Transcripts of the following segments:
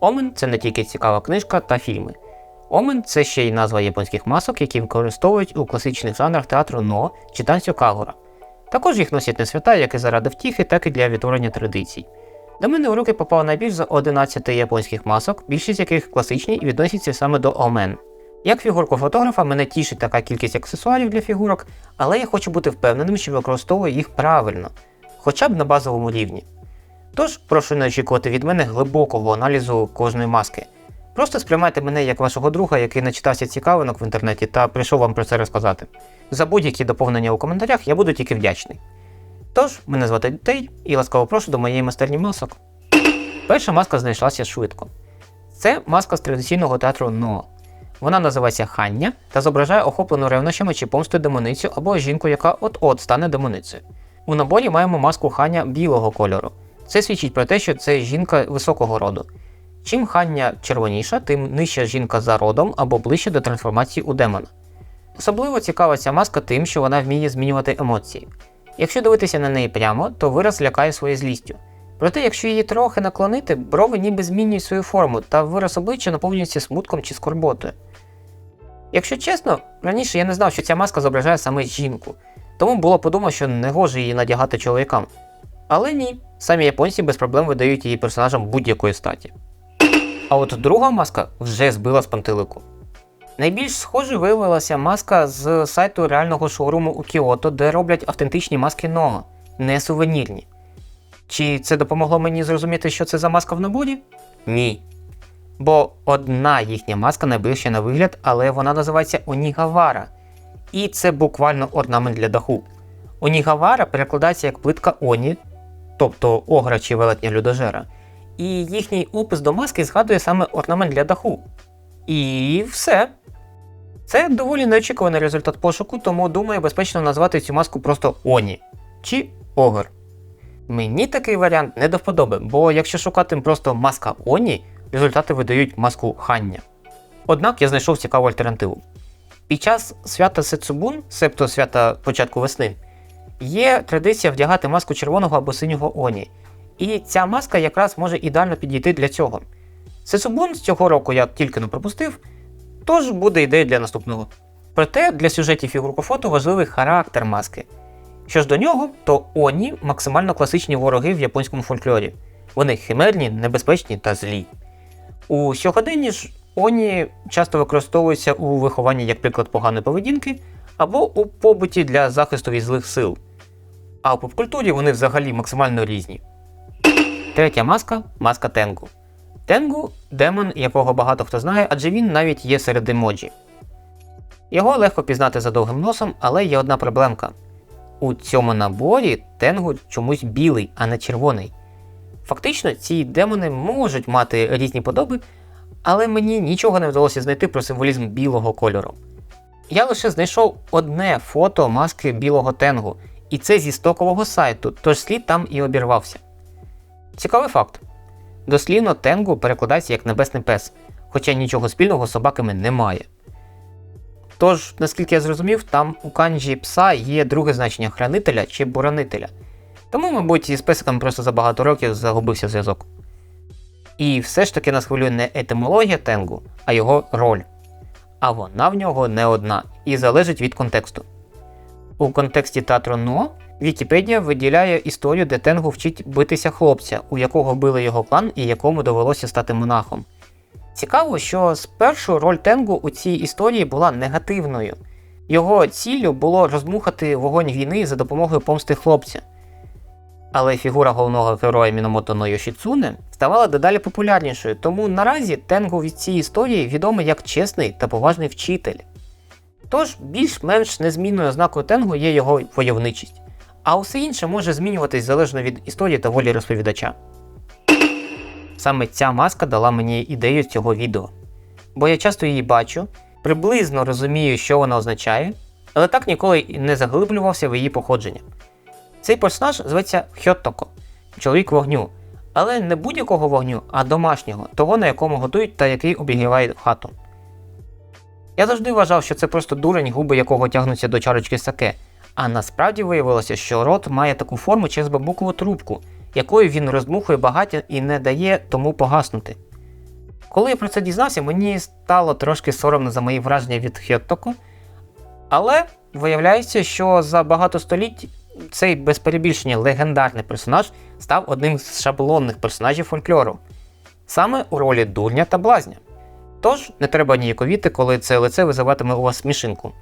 Омен це не тільки цікава книжка та фільми. Омен це ще й назва японських масок, які використовують у класичних жанрах театру но чи танцю кагура. Також їх носять на свята як і заради втіхи, так і для відтворення традицій. До мене у руки попало найбільш за 11 японських масок, більшість яких класичні і відносяться саме до омен. Як фігурку фотографа мене тішить така кількість аксесуарів для фігурок, але я хочу бути впевненим, що використовую їх правильно, хоча б на базовому рівні. Тож прошу не очікувати від мене глибокого аналізу кожної маски. Просто сприймайте мене як вашого друга, який начитався цікавинок в інтернеті та прийшов вам про це розказати. За будь-які доповнення у коментарях я буду тільки вдячний. Тож, мене звати Дітей і ласкаво прошу до моєї майстерні масок. Перша маска знайшлася швидко. Це маска з традиційного театру Но. Вона називається Хання та зображає охоплену ревнощами чи помстою демоницю або жінку, яка от-от стане демоницею. У наборі маємо маску Хання білого кольору. Це свідчить про те, що це жінка високого роду. Чим хання червоніша, тим нижча жінка за родом або ближче до трансформації у демона. Особливо цікава ця маска тим, що вона вміє змінювати емоції. Якщо дивитися на неї прямо, то вираз лякає своєю злістю. Проте, якщо її трохи наклонити, брови ніби змінюють свою форму, та вираз обличчя наповнюється смутком чи скорботою. Якщо чесно, раніше я не знав, що ця маска зображає саме жінку, тому було подумано, що не гоже її надягати чоловікам. Але ні, самі японці без проблем видають її персонажам будь-якої статі. А от друга маска вже збила з пантелику. Найбільш схожою виявилася маска з сайту реального шоуруму у Кіото, де роблять автентичні маски Ноо, не сувенірні. Чи це допомогло мені зрозуміти, що це за маска в наборі? Ні. Бо одна їхня маска найближча на вигляд, але вона називається Онігавара. І це буквально орнамент для даху. Онігавара перекладається як плитка Оні, тобто огра чи велетня людожера. І їхній опис до маски згадує саме орнамент для даху. І все. Це доволі неочікуваний результат пошуку, тому думаю безпечно назвати цю маску просто Оні чи Огр. Мені такий варіант не до вподоби, бо якщо шукати просто маска Оні, результати видають маску Хання. Однак я знайшов цікаву альтернативу. Під час свята Сецубун, себто свята початку весни, є традиція вдягати маску червоного або синього Оні. І ця маска якраз може ідеально підійти для цього. Сецубун з цього року я тільки не пропустив, тож буде ідея для наступного. Проте для сюжетів фігуркофото важливий характер маски. Що ж до нього, то Оні максимально класичні вороги в японському фольклорі. Вони химерні, небезпечні та злі. У сьогоденні ж Оні часто використовуються у вихованні як приклад поганої поведінки або у побуті для захисту від злих сил. А у попкультурі вони взагалі максимально різні. Третя маска маска Тенгу. Тенгу демон, якого багато хто знає, адже він навіть є серед емоджі. Його легко пізнати за довгим носом, але є одна проблемка. У цьому наборі Тенгу чомусь білий, а не червоний. Фактично, ці демони можуть мати різні подоби, але мені нічого не вдалося знайти про символізм білого кольору. Я лише знайшов одне фото маски білого тенгу, і це зі стокового сайту, тож слід там і обірвався. Цікавий факт. Дослівно тенгу перекладається як небесний пес, хоча нічого спільного з собаками немає. Тож, наскільки я зрозумів, там у канджі пса є друге значення хранителя чи боронителя. Тому, мабуть, із песиками просто за багато років загубився зв'язок. І все ж таки нас хвилює не етимологія тенгу, а його роль. А вона в нього не одна і залежить від контексту. У контексті театру Но Вікіпедія виділяє історію, де Тенгу вчить битися хлопця, у якого били його клан і якому довелося стати монахом. Цікаво, що спершу роль Тенгу у цій історії була негативною. Його ціллю було розмухати вогонь війни за допомогою помсти хлопця. Але фігура головного героя Міномото но Йошіцуне ставала дедалі популярнішою, тому наразі Тенгу від цієї історії відомий як чесний та поважний вчитель. Тож більш-менш незмінною ознакою Тенгу є його войовничість, а усе інше може змінюватись залежно від історії та волі розповідача. Саме ця маска дала мені ідею цього відео, бо я часто її бачу, приблизно розумію, що вона означає, але так ніколи і не заглиблювався в її походження. Цей персонаж зветься Хьоттоко, чоловік вогню, але не будь-якого вогню, а домашнього, того, на якому готують та який обігріває хату. Я завжди вважав, що це просто дурень, губи якого тягнуться до чарочки саке, а насправді виявилося, що рот має таку форму через бамбукову трубку, якою він роздмухує багаття і не дає тому погаснути. Коли я про це дізнався, мені стало трошки соромно за мої враження від Хьоттоко. Але виявляється, що за багато століть цей без перебільшення легендарний персонаж став одним з шаблонних персонажів фольклору, саме у ролі дурня та блазня. Тож не треба ніяковіти, коли це лице визиватиме у вас смішинку.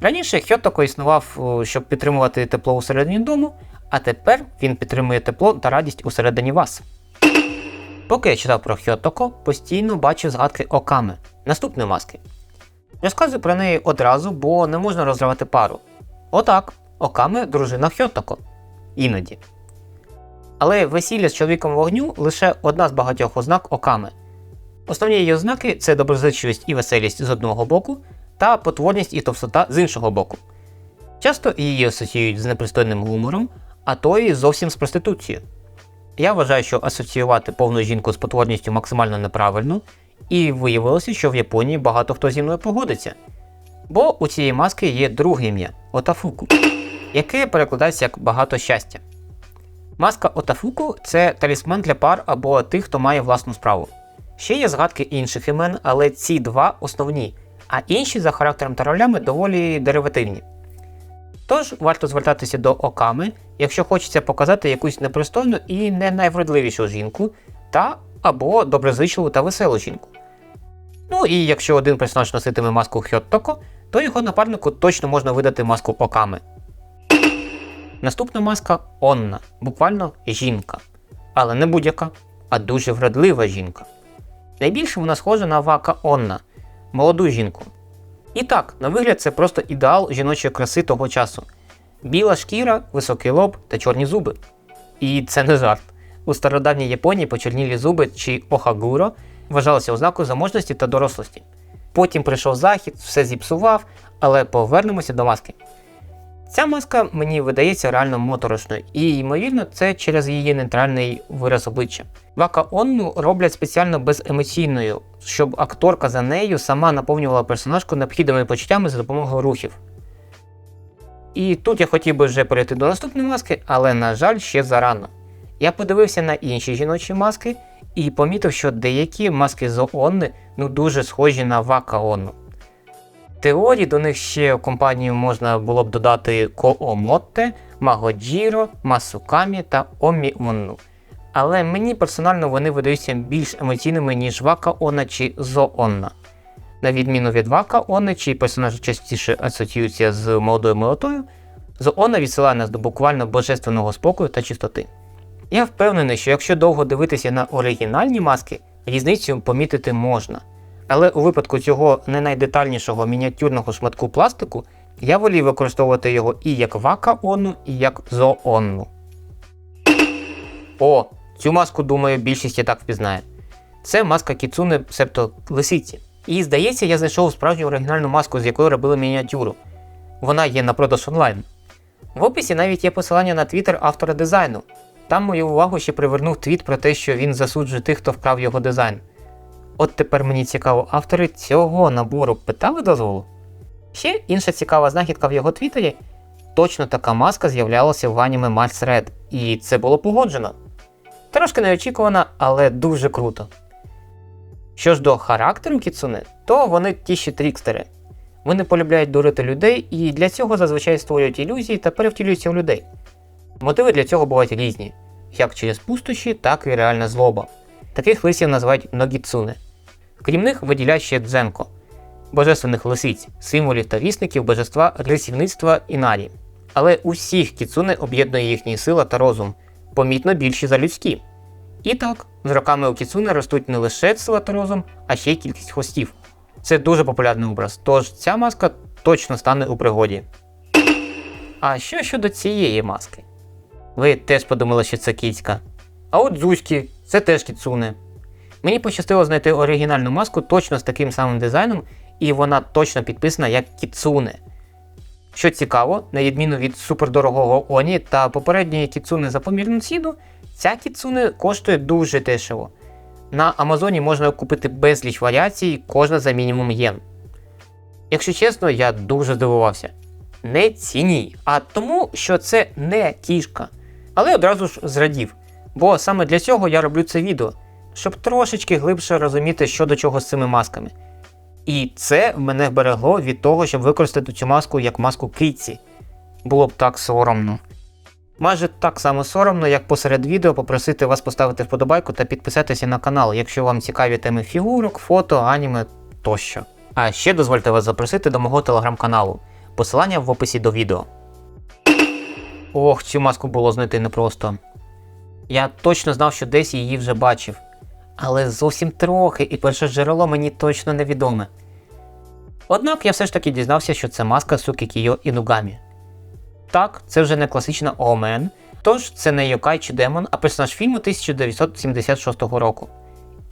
Раніше Хьоттоко існував, щоб підтримувати тепло усередині дому, а тепер він підтримує тепло та радість усередині вас. Поки я читав про Хьоттоко, постійно бачив згадки Оками, наступної маски. Розказую про неї одразу, бо не можна розривати пару. Отак, Оками дружина Хьоттоко. Іноді. Але весілля з чоловіком вогню лише одна з багатьох ознак Оками. Основні її ознаки це доброзичливість і веселість з одного боку, та потворність і товстота з іншого боку. Часто її асоціюють з непристойним гумором, а то і зовсім з проституцією. Я вважаю, що асоціювати повну жінку з потворністю максимально неправильно, і виявилося, що в Японії багато хто зі мною погодиться. Бо у цієї маски є друге ім'я Отафуку, яке перекладається як багато щастя. Маска Отафуку це талісман для пар або тих, хто має власну справу. Ще є згадки інших імен, але ці два основні, а інші за характером та ролями доволі деривативні. Тож варто звертатися до оками, якщо хочеться показати якусь непристойну і не найвродливішу жінку, та або доброзичливу та веселу жінку. Ну і якщо один персонаж носитиме маску Хьоттоко, то його напарнику точно можна видати маску оками. Наступна маска Онна, буквально жінка. Але не будь-яка, а дуже вродлива жінка. Найбільше вона схожа на Вака Онна, молоду жінку. І так, на вигляд, це просто ідеал жіночої краси того часу: біла шкіра, високий лоб та чорні зуби. І це не жарт. У стародавній Японії почорнілі зуби чи охагуро вважалися ознакою заможності та дорослості. Потім прийшов захід, все зіпсував, але повернемося до маски. Ця маска мені видається реально моторошною, і, ймовірно, це через її нейтральний вираз обличчя. Вака Онну роблять спеціально беземоційною, щоб акторка за нею сама наповнювала персонажку необхідними почуттями за допомогою рухів. І тут я хотів би вже перейти до наступної маски, але, на жаль, ще зарано. Я подивився на інші жіночі маски і помітив, що деякі маски з Онни ну дуже схожі на Вака Онну. Теорії до них ще в компанію можна було б додати Коомотте, Магоджіро, Масукамі та Оміонну. Але мені персонально вони видаються більш емоційними, ніж Вака Онна чи Зо Онна. На відміну від Вака Онни, чий персонаж частіше асоціюється з молодою милотою, Зо Онна відсилає нас до буквально божественного спокою та чистоти. Я впевнений, що якщо довго дивитися на оригінальні маски, різницю помітити можна. Але у випадку цього не найдетальнішого мініатюрного шматку пластику я волів використовувати його і як вака онну, і як зоонну. О, цю маску, думаю, більшість і так впізнає. Це маска Кіцуне, себто лисиці. І здається, я знайшов справжню оригінальну маску, з якої робили мініатюру. Вона є на продаж онлайн. В описі навіть є посилання на твіттер автора дизайну. Там мою увагу ще привернув твіт про те, що він засуджує тих, хто вкрав його дизайн. От тепер мені цікаво, автори цього набору питали дозволу? Ще інша цікава знахідка в його твіттері. Точно така маска з'являлася в аніме Mars Red, і це було погоджено. Трошки неочікувано, але дуже круто. Що ж до характеру Кіцуне, то вони ті ще трікстери. Вони полюбляють дурити людей і для цього зазвичай створюють ілюзії та перевтілюються в людей. Мотиви для цього бувають різні, як через пустощі, так і реальна злоба. Таких лисів називають ногіцуне. Крім них виділяють ще дзенко, божественних лисиць, символів та вісників божества рисівництва і нарі. Але усіх кіцуне об'єднує їхні сила та розум, помітно більші за людські. І так, з роками у кіцуне ростуть не лише сила та розум, а ще й кількість хвостів. Це дуже популярний образ, тож ця маска точно стане у пригоді. А що щодо цієї маски? Ви теж подумали, що це кіцька. А от Зузьки, це теж кіцуне. Мені пощастило знайти оригінальну маску точно з таким самим дизайном, і вона точно підписана як кіцуне. Що цікаво, на відміну від супердорогого Оні та попередньої кіцуни за помірну ціну, ця кіцуне коштує дуже дешево. На Амазоні можна купити безліч варіацій, кожна за мінімум єн. Якщо чесно, я дуже здивувався. Не ціні, а тому, що це не кішка. Але одразу ж зрадів. Бо саме для цього я роблю це відео, щоб трошечки глибше розуміти, що до чого з цими масками. І це мене вберегло від того, щоб використати цю маску як маску киці. Було б так соромно. Майже так само соромно, як посеред відео попросити вас поставити вподобайку та підписатися на канал, якщо вам цікаві теми фігурок, фото, аніме тощо. А ще дозвольте вас запросити до мого телеграм-каналу. Посилання в описі до відео. Ох, цю маску було знайти непросто. Я точно знав, що десь її вже бачив. Але зовсім трохи, і перше джерело мені точно невідоме. Однак я все ж таки дізнався, що це маска Сукікіо Інугамі. Так, це вже не класична Омен, тож це не Йокай чи Демон, а персонаж фільму 1976 року.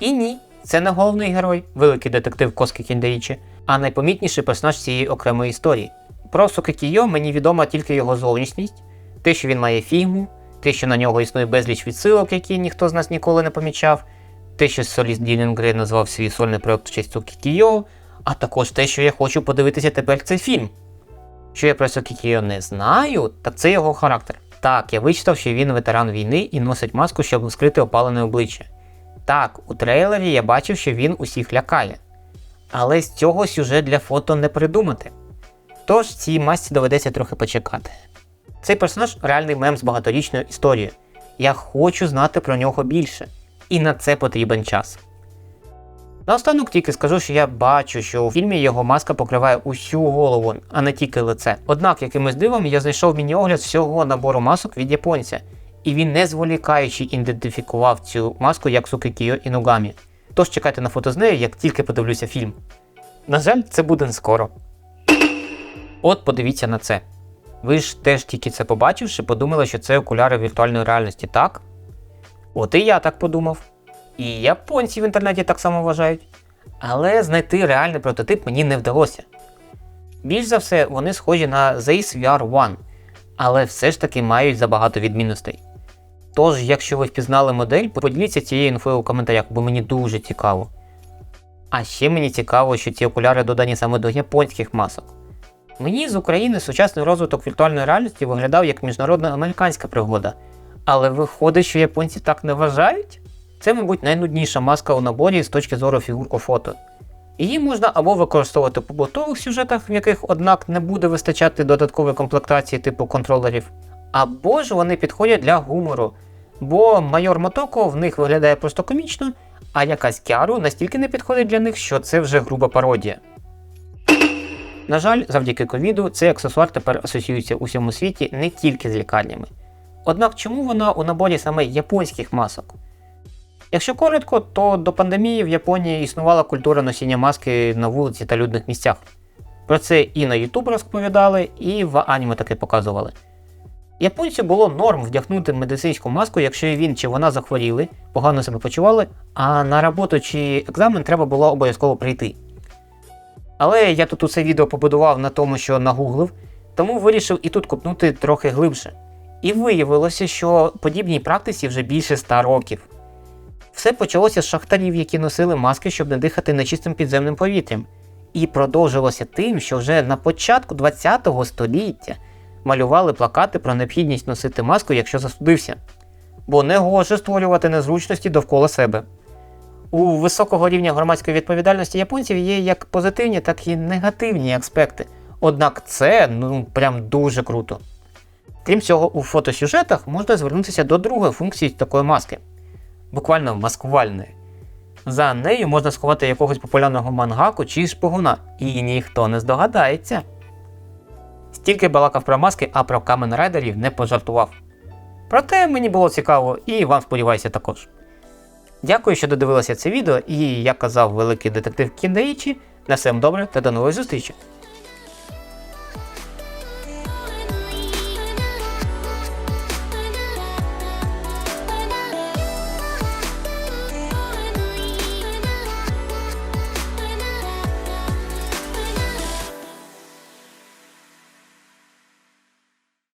І ні, це не головний герой, великий детектив Коски Кіндеїчі, а найпомітніший персонаж цієї окремої історії. Про Сукикійо мені відома тільки його зовнішність, те, що він має фігму, те, що на нього існує безліч відсилок, які ніхто з нас ніколи не помічав, те, що соліст Ділін Грей назвав свій сольний проект в честь Сукікійо, а також те, що я хочу подивитися тепер цей фільм. Що я про Сокікіо не знаю, так це його характер. Так, я вичитав, що він ветеран війни і носить маску, щоб скрити опалене обличчя. Так, у трейлері я бачив, що він усіх лякає. Але з цього сюжет для фото не придумати. Тож цій масці доведеться трохи почекати. Цей персонаж реальний мем з багаторічною історією. Я хочу знати про нього більше, і на це потрібен час. Наостанок тільки скажу, що я бачу, що у фільмі його маска покриває усю голову, а не тільки лице. Однак, якимось дивом я знайшов міні-огляд всього набору масок від японця, і він не зволікаючи ідентифікував цю маску як Сукикіо Інугамі. Тож чекайте на фото з нею, як тільки подивлюся фільм. На жаль, це буде не скоро. От подивіться на це. Ви ж теж тільки це побачивши, подумали, що це окуляри віртуальної реальності, так? От і я так подумав. І японці в інтернеті так само вважають. Але знайти реальний прототип мені не вдалося. Більш за все, вони схожі на Zeiss VR One, але все ж таки мають забагато відмінностей. Тож, якщо ви впізнали модель, поділіться цією інфою у коментарях, бо мені дуже цікаво. А ще мені цікаво, що ці окуляри додані саме до японських масок. Мені з України сучасний розвиток віртуальної реальності виглядав як міжнародна американська пригода. Але виходить, що японці так не вважають? Це, мабуть, найнудніша маска у наборі з точки зору фігурко-фото. Її можна або використовувати в побутових сюжетах, в яких, однак, не буде вистачати додаткової комплектації типу контролерів, або ж вони підходять для гумору, бо майор Мотоко в них виглядає просто комічно, а якась Кяру настільки не підходить для них, що це вже груба пародія. На жаль, завдяки ковіду цей аксесуар тепер асоціюється у всьому світі не тільки з лікарнями. Однак чому вона у наборі саме японських масок? Якщо коротко, то до пандемії в Японії існувала культура носіння маски на вулиці та людних місцях. Про це і на YouTube розповідали, і в аніме таки показували. Японцю було норм вдягнути медицинську маску, якщо він чи вона захворіли, погано себе почували, а на роботу чи екзамен треба було обов'язково прийти. Але я тут усе відео побудував на тому, що нагуглив, тому вирішив і тут копнути трохи глибше. І виявилося, що подібній практиці вже більше 100 років. Все почалося з шахтарів, які носили маски, щоб не дихати нечистим підземним повітрям, і продовжилося тим, що вже на початку ХХ століття малювали плакати про необхідність носити маску, якщо застудився, бо не гоже створювати незручності довкола себе. У високого рівня громадської відповідальності японців є як позитивні, так і негативні аспекти. Однак це ну прям дуже круто. Крім цього, у фотосюжетах можна звернутися до другої функції такої маски буквально маскувальної. За нею можна сховати якогось популярного мангаку чи шпигуна, і ніхто не здогадається. Стільки балакав про маски, а про камен райдерів не пожартував. Проте мені було цікаво і вам сподіваюся також. Дякую, що додивилися це відео, і як казав великий детектив Кіндаїчі, на всем добре та до нової зустрічі!